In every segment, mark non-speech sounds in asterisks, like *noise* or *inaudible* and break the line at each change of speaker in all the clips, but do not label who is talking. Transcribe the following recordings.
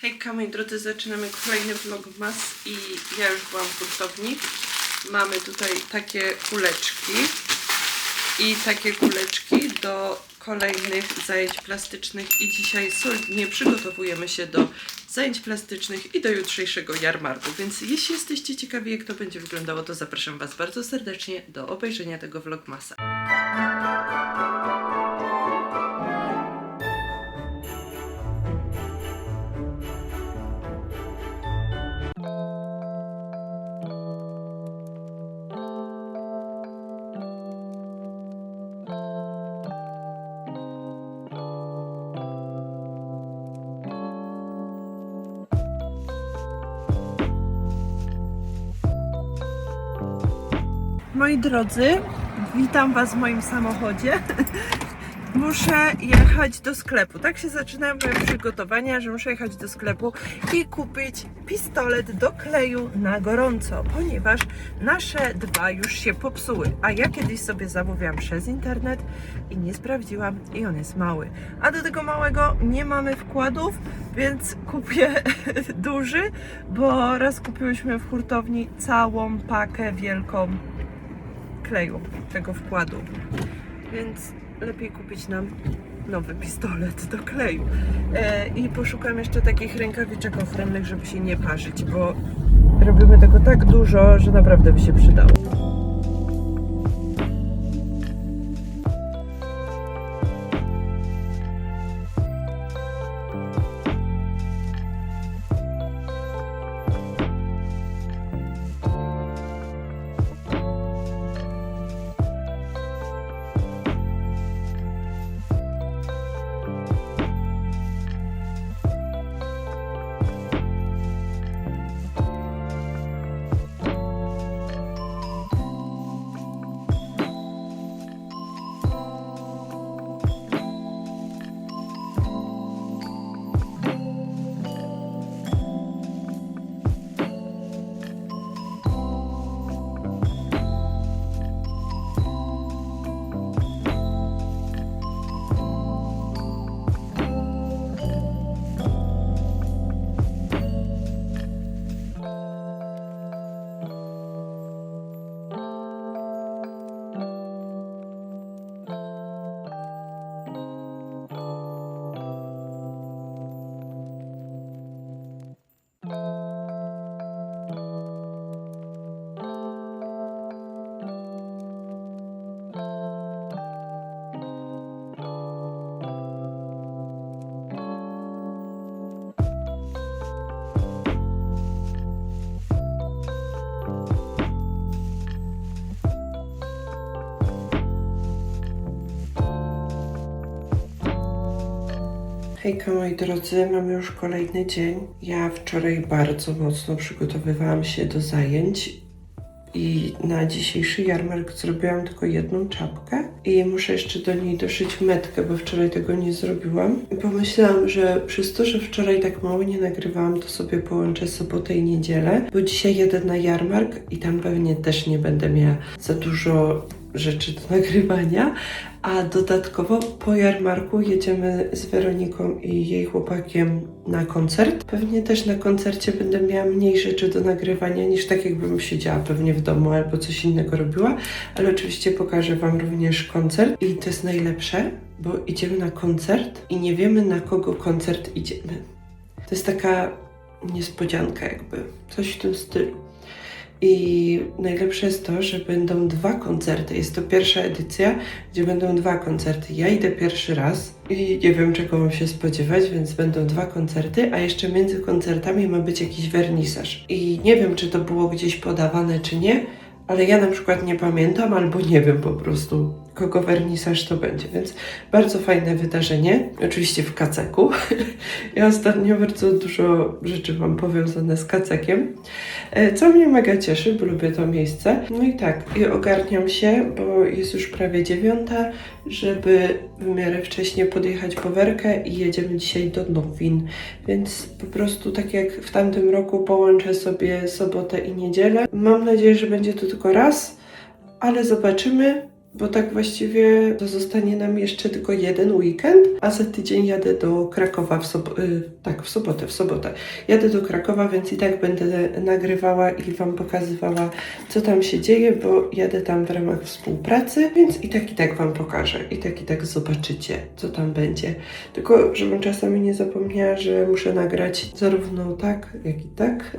Hejka moi drodzy, zaczynamy kolejny vlogmas i ja już byłam w hurtowni. Mamy tutaj takie kuleczki i takie kuleczki do kolejnych zajęć plastycznych i dzisiaj solidnie przygotowujemy się do zajęć plastycznych i do jutrzejszego jarmarku, więc jeśli jesteście ciekawi jak to będzie wyglądało, to zapraszam Was bardzo serdecznie do obejrzenia tego vlogmasa. Moi drodzy, witam Was w moim samochodzie. *laughs* Muszę jechać do sklepu. Tak się zaczynają moje przygotowania, że muszę jechać do sklepu i kupić pistolet do kleju na gorąco, ponieważ nasze dwa już się popsuły. A ja kiedyś sobie zamówiłam przez internet i nie sprawdziłam i on jest mały. A do tego małego nie mamy wkładów, więc kupię *laughs* duży, bo raz kupiłyśmy w hurtowni całą pakę wielką kleju tego wkładu. Więc lepiej kupić nam nowy pistolet do kleju. E, I poszukam jeszcze takich rękawiczek ochronnych, żeby się nie parzyć, bo robimy tego tak dużo, że naprawdę by się przydało. Hejka moi drodzy, mamy już kolejny dzień. Ja wczoraj bardzo mocno przygotowywałam się do zajęć i na dzisiejszy jarmark zrobiłam tylko jedną czapkę i muszę jeszcze do niej doszyć metkę, bo wczoraj tego nie zrobiłam. Pomyślałam, że przez to, że wczoraj tak mało nie nagrywałam, to sobie połączę sobotę i niedzielę, bo dzisiaj jedę na jarmark i tam pewnie też nie będę miała za dużo rzeczy do nagrywania, a dodatkowo po jarmarku jedziemy z Weroniką i jej chłopakiem na koncert. Pewnie też na koncercie będę miała mniej rzeczy do nagrywania niż tak jakbym siedziała pewnie w domu albo coś innego robiła, ale oczywiście pokażę Wam również koncert i to jest najlepsze, bo idziemy na koncert i nie wiemy na kogo koncert idziemy. To jest taka niespodzianka jakby, coś w tym stylu. I najlepsze jest to, że będą dwa koncerty. Jest to pierwsza edycja, gdzie będą dwa koncerty. Ja idę pierwszy raz i nie wiem, czego mam się spodziewać, więc będą dwa koncerty, a jeszcze między koncertami ma być jakiś wernisaż. I nie wiem, czy to było gdzieś podawane, czy nie, ale ja na przykład nie pamiętam albo nie wiem po prostu, kogo wernisaż to będzie, więc bardzo fajne wydarzenie. Oczywiście w kaceku. *laughs* ja ostatnio bardzo dużo rzeczy mam powiązane z kacekiem, e, co mnie mega cieszy, bo lubię to miejsce. No i tak, i ogarniam się, bo jest już prawie dziewiąta, żeby w miarę wcześnie podjechać po werkę i jedziemy dzisiaj do Nowin. Więc po prostu tak jak w tamtym roku połączę sobie sobotę i niedzielę. Mam nadzieję, że będzie to tylko raz, ale zobaczymy. Bo tak właściwie zostanie nam jeszcze tylko jeden weekend, a za tydzień jadę do Krakowa w sobotę, tak, w sobotę, w sobotę. Jadę do Krakowa, więc i tak będę nagrywała i Wam pokazywała, co tam się dzieje, bo jadę tam w ramach współpracy, więc i tak, i tak Wam pokażę, i tak, i tak zobaczycie, co tam będzie. Tylko, żebym czasami nie zapomniała, że muszę nagrać zarówno tak, jak i tak,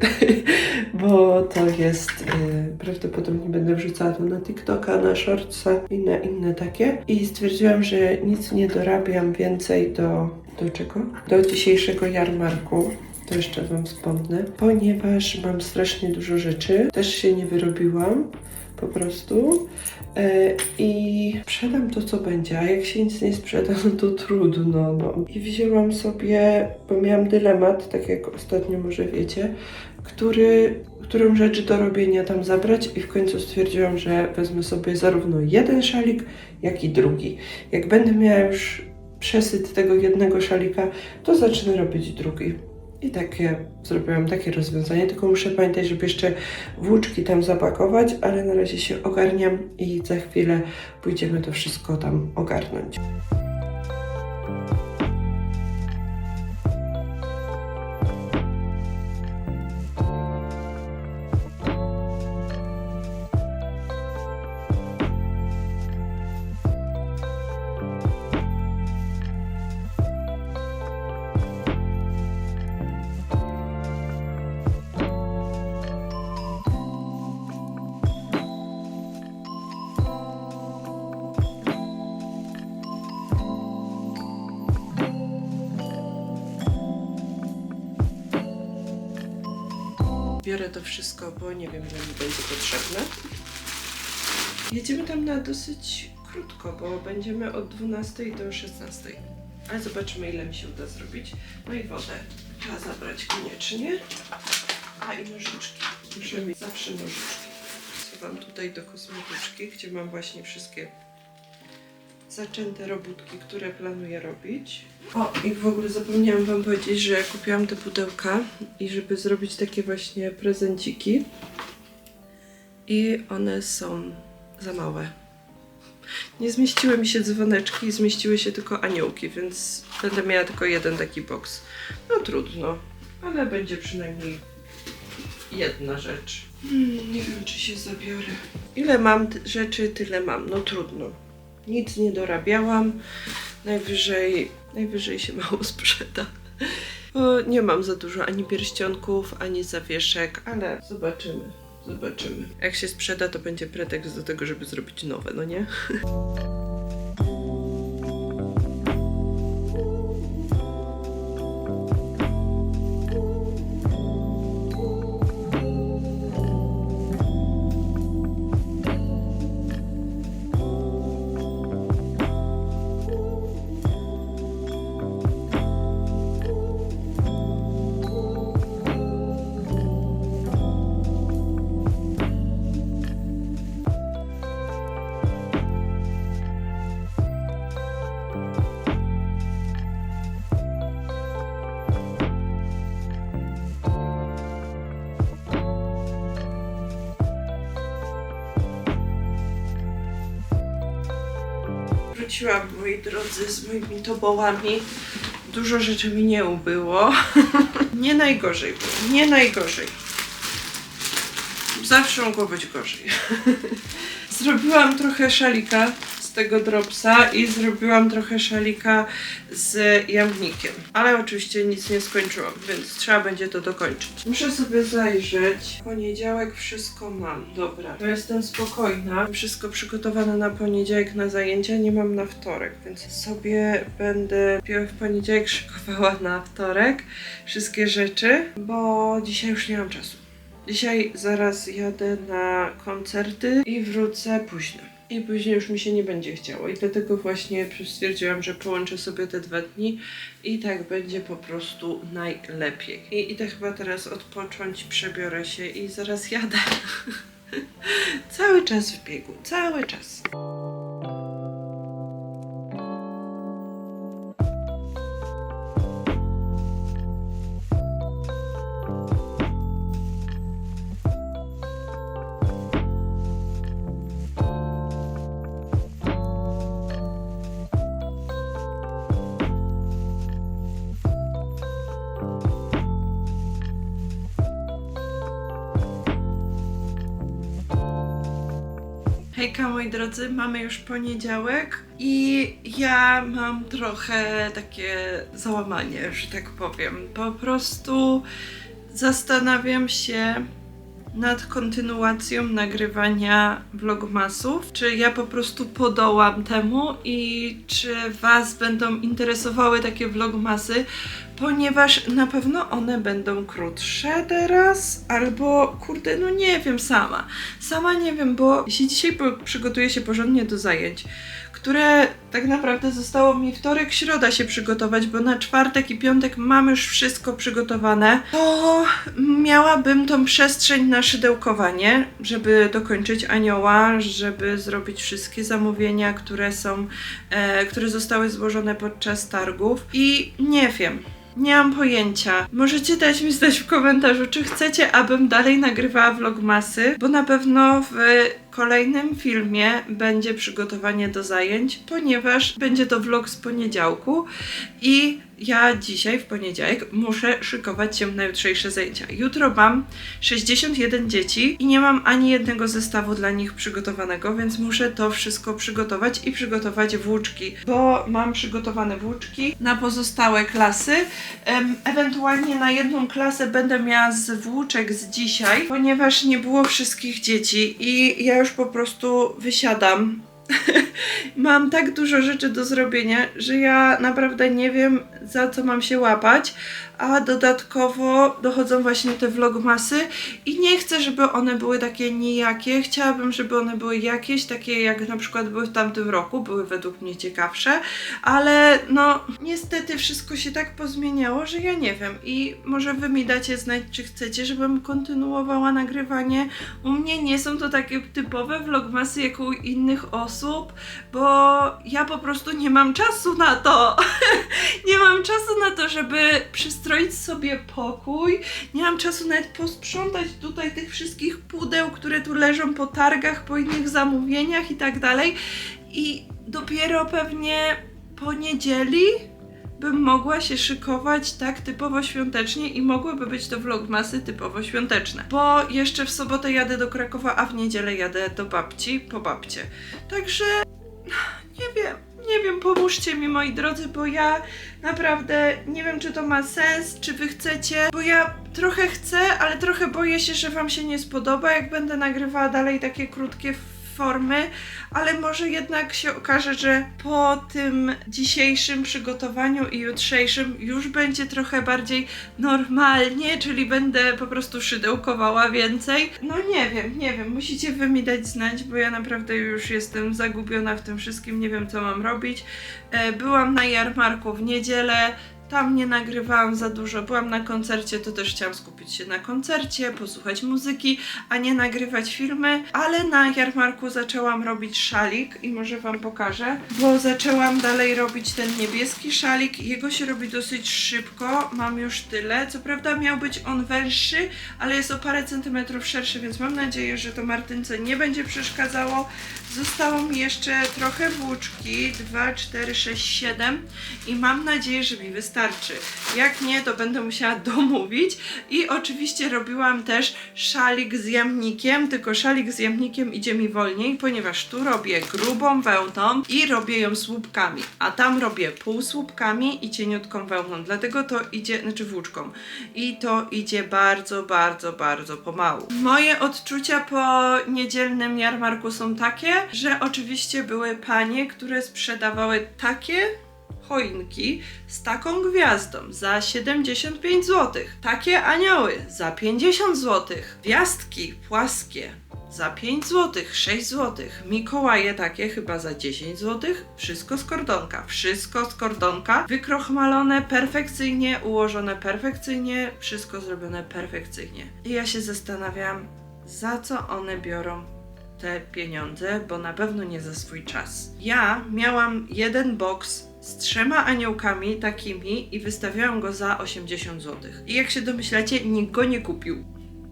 *laughs* bo to jest, y, prawdopodobnie będę wrzucała to na TikToka, na Shortsa i na inne takie. I stwierdziłam, że nic nie dorabiam więcej do, do czego? Do dzisiejszego jarmarku. To jeszcze Wam wspomnę, ponieważ mam strasznie dużo rzeczy. Też się nie wyrobiłam po prostu. E, I sprzedam to, co będzie, a jak się nic nie sprzeda, no *laughs* to trudno. No. I wzięłam sobie, bo miałam dylemat, tak jak ostatnio może wiecie, który, którą rzecz do robienia tam zabrać i w końcu stwierdziłam, że wezmę sobie zarówno jeden szalik, jak i drugi. Jak będę miała już przesyt tego jednego szalika, to zacznę robić drugi. I takie zrobiłam takie rozwiązanie, tylko muszę pamiętać, żeby jeszcze włóczki tam zapakować, ale na razie się ogarniam i za chwilę pójdziemy to wszystko tam ogarnąć. Biorę to wszystko, bo nie wiem, ile mi będzie potrzebne. Jedziemy tam na dosyć krótko, bo będziemy od 12 do 16. Ale zobaczymy, ile mi się uda zrobić. No i wodę trzeba zabrać koniecznie. A i nożyczki. Muszę mieć zawsze nożyczki. Schowam tutaj do kosmetyczki, gdzie mam właśnie wszystkie zaczęte robótki, które planuję robić. O, i w ogóle zapomniałam Wam powiedzieć, że kupiłam te pudełka i żeby zrobić takie właśnie prezenciki. I one są za małe. Nie zmieściły mi się dzwoneczki, zmieściły się tylko aniołki, więc będę miała tylko jeden taki boks. No trudno, ale będzie przynajmniej jedna rzecz. Hmm, nie wiem, czy się zabiorę. Ile mam rzeczy, tyle mam. No trudno. Nic nie dorabiałam. Najwyżej, najwyżej się mało sprzeda. Bo nie mam za dużo ani pierścionków, ani zawieszek, ale zobaczymy. Zobaczymy. Jak się sprzeda, to będzie pretekst do tego, żeby zrobić nowe, no nie? *laughs* Wróciłam, moi drodzy, z moimi tobołami. Dużo rzeczy mi nie ubyło. *laughs* nie najgorzej było, nie najgorzej. Zawsze mogło być gorzej. *laughs* Zrobiłam trochę szalika z tego dropsa i zrobiłam trochę szalika z jamnikiem. Ale oczywiście nic nie skończyłam, więc trzeba będzie to dokończyć. Muszę sobie zajrzeć. Poniedziałek wszystko mam. Dobra, to jestem spokojna. Wszystko przygotowane na poniedziałek na zajęcia, nie mam na wtorek, więc sobie będę w poniedziałek szykowała na wtorek wszystkie rzeczy, bo dzisiaj już nie mam czasu. Dzisiaj zaraz jadę na koncerty i wrócę późno. I później już mi się nie będzie chciało. I dlatego właśnie stwierdziłam, że połączę sobie te dwa dni i tak będzie po prostu najlepiej. I idę chyba teraz odpocząć, przebiorę się i zaraz jadę. *laughs* cały czas w biegu, cały czas. Hejka moi drodzy, mamy już poniedziałek i ja mam trochę takie załamanie, że tak powiem. Po prostu zastanawiam się nad kontynuacją nagrywania vlogmasów. Czy ja po prostu podołam temu i czy Was będą interesowały takie vlogmasy, ponieważ na pewno one będą krótsze teraz, albo kurde, no nie wiem sama. Sama nie wiem, bo jeśli dzisiaj przygotuję się porządnie do zajęć, które tak naprawdę zostało mi wtorek, środa się przygotować, bo na czwartek i piątek mam już wszystko przygotowane, to miałabym tą przestrzeń na szydełkowanie, żeby dokończyć anioła, żeby zrobić wszystkie zamówienia, które są, e, które zostały złożone podczas targów i nie wiem. Nie mam pojęcia. Możecie dać mi znać w komentarzu, czy chcecie, abym dalej nagrywała vlogmasy, bo na pewno w kolejnym filmie będzie przygotowanie do zajęć, ponieważ będzie to vlog z poniedziałku i ja dzisiaj w poniedziałek muszę szykować się na jutrzejsze zajęcia. Jutro mam 61 dzieci i nie mam ani jednego zestawu dla nich przygotowanego, więc muszę to wszystko przygotować i przygotować włóczki, bo mam przygotowane włóczki na pozostałe klasy. Ewentualnie na jedną klasę będę miała z włóczek z dzisiaj, ponieważ nie było wszystkich dzieci i ja już po prostu wysiadam. *laughs* mam tak dużo rzeczy do zrobienia, że ja naprawdę nie wiem za co mam się łapać, a dodatkowo dochodzą właśnie te vlogmasy i nie chcę, żeby one były takie nijakie. Chciałabym, żeby one były jakieś, takie jak na przykład były w tamtym roku, były według mnie ciekawsze, ale no niestety wszystko się tak pozmieniało, że ja nie wiem i może wy mi dacie znać, czy chcecie, żebym kontynuowała nagrywanie. U mnie nie są to takie typowe vlogmasy jak u innych osób, bo ja po prostu nie mam czasu na to. *laughs* nie mam czasu na to, żeby przystroić sobie pokój. Nie mam czasu nawet posprzątać tutaj tych wszystkich pudeł, które tu leżą po targach, po innych zamówieniach i tak dalej. I dopiero pewnie po niedzieli bym mogła się szykować tak typowo świątecznie i mogłyby być to vlogmasy typowo świąteczne. Bo jeszcze w sobotę jadę do Krakowa, a w niedzielę jadę do babci po babcie. Także *sighs* nie wiem, nie wiem, pomóżcie mi moi drodzy, bo ja naprawdę nie wiem, czy to ma sens, czy wy chcecie, bo ja trochę chcę, ale trochę boję się, że wam się nie spodoba, jak będę nagrywała dalej takie krótkie formy, ale może jednak się okaże, że po tym dzisiejszym przygotowaniu i jutrzejszym już będzie trochę bardziej normalnie, czyli będę po prostu szydełkowała więcej. No nie wiem, nie wiem, musicie wy mi dać znać, bo ja naprawdę już jestem zagubiona w tym wszystkim, nie wiem co mam robić. E, Byłam na jarmarku w niedzielę, tam nie nagrywałam za dużo. Byłam na koncercie, to też chciałam skupić się na koncercie, posłuchać muzyki, a nie nagrywać filmy. Ale na jarmarku zaczęłam robić szalik i może Wam pokażę, bo zaczęłam dalej robić ten niebieski szalik. Jego się robi dosyć szybko, mam już tyle. Co prawda miał być on węższy, ale jest o parę centymetrów szerszy, więc mam nadzieję, że to Martynce nie będzie przeszkadzało. Zostało mi jeszcze trochę włóczki, 2, 4, 6, 7 i mam nadzieję, że mi wystarczy. Jak nie, to będę musiała *laughs* domówić. I oczywiście robiłam też szalik z jamnikiem, tylko szalik z jamnikiem idzie mi wolniej, ponieważ tu robię grubą wełną i robię ją słupkami, a tam robię półsłupkami i cieniutką wełną, dlatego to idzie, znaczy włóczką. I to idzie bardzo, bardzo, bardzo pomału. Moje odczucia po niedzielnym jarmarku są takie, że oczywiście były panie, które sprzedawały takie choinki z taką gwiazdą za 75 zł. Takie anioły za 50 zł. Gwiazdki płaskie za 5 zł, 6 zł. Mikołaje takie chyba za 10 zł. Wszystko z kordonka. Wszystko z kordonka. Wykrochmalone perfekcyjnie, ułożone perfekcyjnie. Wszystko zrobione perfekcyjnie. I ja się zastanawiam, za co one biorą te pieniądze, bo na pewno nie za swój czas. Ja miałam jeden box z trzema aniołkami takimi i wystawiałam go za 80 zł. I jak się domyślacie, nikt go nie kupił.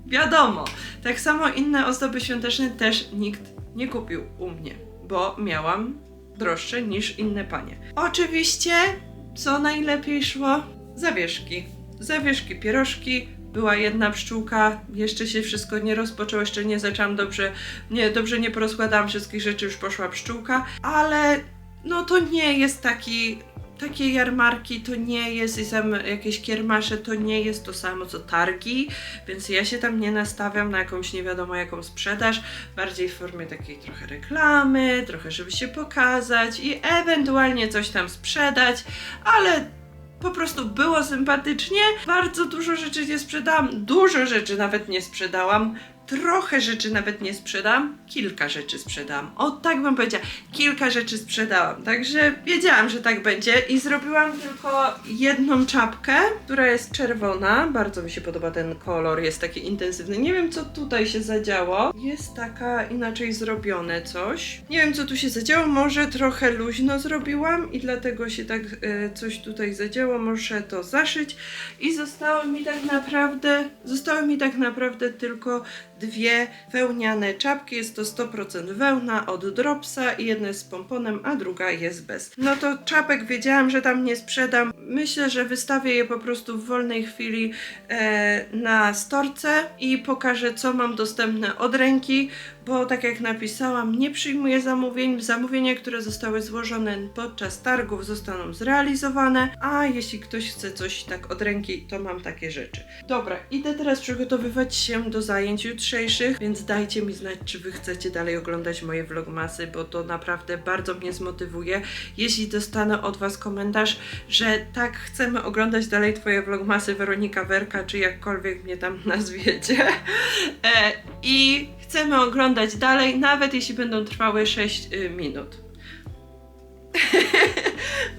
Wiadomo, tak samo inne ozdoby świąteczne też nikt nie kupił u mnie, bo miałam droższe niż inne panie. Oczywiście, co najlepiej szło? Zawieszki. Zawieszki, pierożki, była jedna pszczółka, jeszcze się wszystko nie rozpoczęło, jeszcze nie zaczęłam dobrze, nie, dobrze nie porozkładałam wszystkich rzeczy, już poszła pszczółka, ale no to nie jest taki, takie jarmarki, to nie jest i tam jakieś kiermasze, to nie jest to samo co targi, więc ja się tam nie nastawiam na jakąś nie wiadomo jaką sprzedaż, bardziej w formie takiej trochę reklamy, trochę żeby się pokazać i ewentualnie coś tam sprzedać, ale po prostu było sympatycznie. Bardzo dużo rzeczy nie sprzedałam, dużo rzeczy nawet nie sprzedałam. Trochę rzeczy nawet nie sprzedam, kilka rzeczy sprzedałam. O tak bym powiedziała, kilka rzeczy sprzedałam. Także wiedziałam, że tak będzie i zrobiłam tylko jedną czapkę, która jest czerwona. Bardzo mi się podoba ten kolor, jest taki intensywny. Nie wiem co tutaj się zadziało. Jest taka inaczej zrobione coś. Nie wiem co tu się zadziało, może trochę luźno zrobiłam i dlatego się tak e, coś tutaj zadziało. Muszę to zaszyć i zostało mi tak naprawdę, zostały mi tak naprawdę tylko dwie wełniane czapki. Jest to 100% wełna od Dropsa i jedna jest z pomponem, a druga jest bez. No to czapek wiedziałam, że tam nie sprzedam. Myślę, że wystawię je po prostu w wolnej chwili e, na storce i pokażę, co mam dostępne od ręki, bo tak jak napisałam, nie przyjmuję zamówień. Zamówienia, które zostały złożone podczas targów zostaną zrealizowane, a jeśli ktoś chce coś tak od ręki, to mam takie rzeczy. Dobra, idę teraz przygotowywać się do zajęć jutrzejszych, więc dajcie mi znać, czy wy chcecie dalej oglądać moje vlogmasy, bo to naprawdę bardzo mnie zmotywuje. Jeśli dostanę od was komentarz, że tak chcemy oglądać dalej twoje vlogmasy Weronika Werka, czy jakkolwiek mnie tam *laughs* nazwiecie. E, I chcemy oglądać dalej, nawet jeśli będą trwały 6 y, minut. *laughs*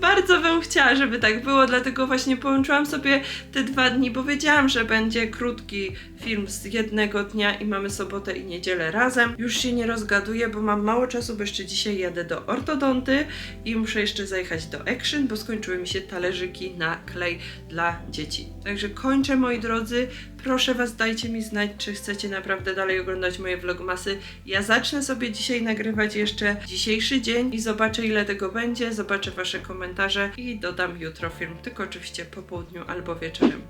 Bardzo bym chciała, żeby tak było, dlatego właśnie połączyłam sobie te dwa dni, bo wiedziałam, że będzie krótki film z jednego dnia i mamy sobotę i niedzielę razem. Już się nie rozgaduję, bo mam mało czasu, bo jeszcze dzisiaj jadę do ortodonty i muszę jeszcze zajechać do Action, bo skończyły mi się talerzyki na klej dla dzieci. Także kończę, moi drodzy. Proszę Was, dajcie mi znać, czy chcecie naprawdę dalej oglądać moje vlogmasy. Ja zacznę sobie dzisiaj nagrywać jeszcze dzisiejszy dzień i zobaczę ile tego będzie, zobaczę Wasze komentarze i dodam jutro film, tylko oczywiście po południu albo wieczorem.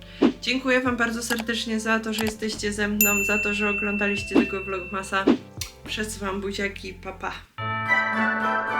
Dziękuję Wam bardzo serdecznie za to, że jesteście ze mną, za to, że oglądaliście tego vlogmasa. Przesyłam buziaki, papa. Pa.